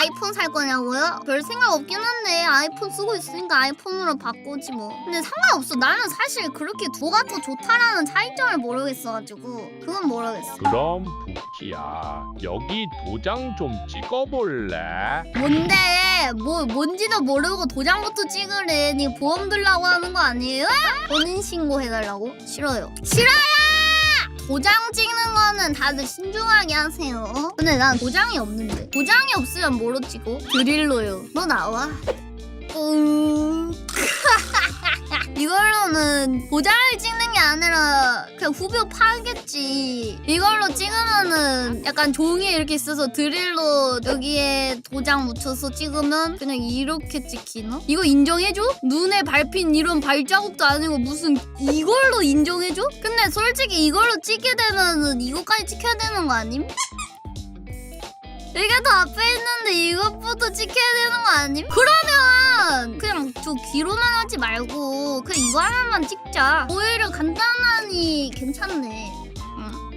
아이폰 살 거냐고요? 별 생각 없긴 한데 아이폰 쓰고 있으니까 아이폰으로 바꾸지 뭐. 근데 상관없어. 나는 사실 그렇게 뭐가 더 좋다라는 차이점을 모르겠어가지고 그건 모르겠어. 그럼 부키야 여기 도장 좀 찍어볼래? 뭔데? 뭐 뭔지도 모르고 도장부터 찍으래. 니 보험 들라고 하는 거 아니에요? 본인 신고 해달라고? 싫어요. 싫어요! 도장 찍는 거는 다들 신중하게 하세요. 근데 난 도장이 없는데. 도장이 없으면 뭐로 찍어? 드릴로요. 너 나와. 음. 이걸로는 도장을 찍는 게 아니라 그냥 후벼 파겠지. 이걸로 찍으면은 약간 종이에 이렇게 있어서 드릴로 여기에 도장 묻혀서 찍으면 그냥 이렇게 찍히나? 이거 인정해줘? 눈에 밟힌 이런 발자국도 아니고 무슨 이걸로 인정해줘? 근데 솔직히 이걸로 찍게 되면은 이거까지 찍혀야 되는 거 아님? 이게 더 앞에 있는데 이것부터 찍혀야 되는 거 아님? 그러면 그냥 그 귀로만 하지 말고 그래 이거 하나만 찍자. 오히려 간단하니 괜찮네. 응.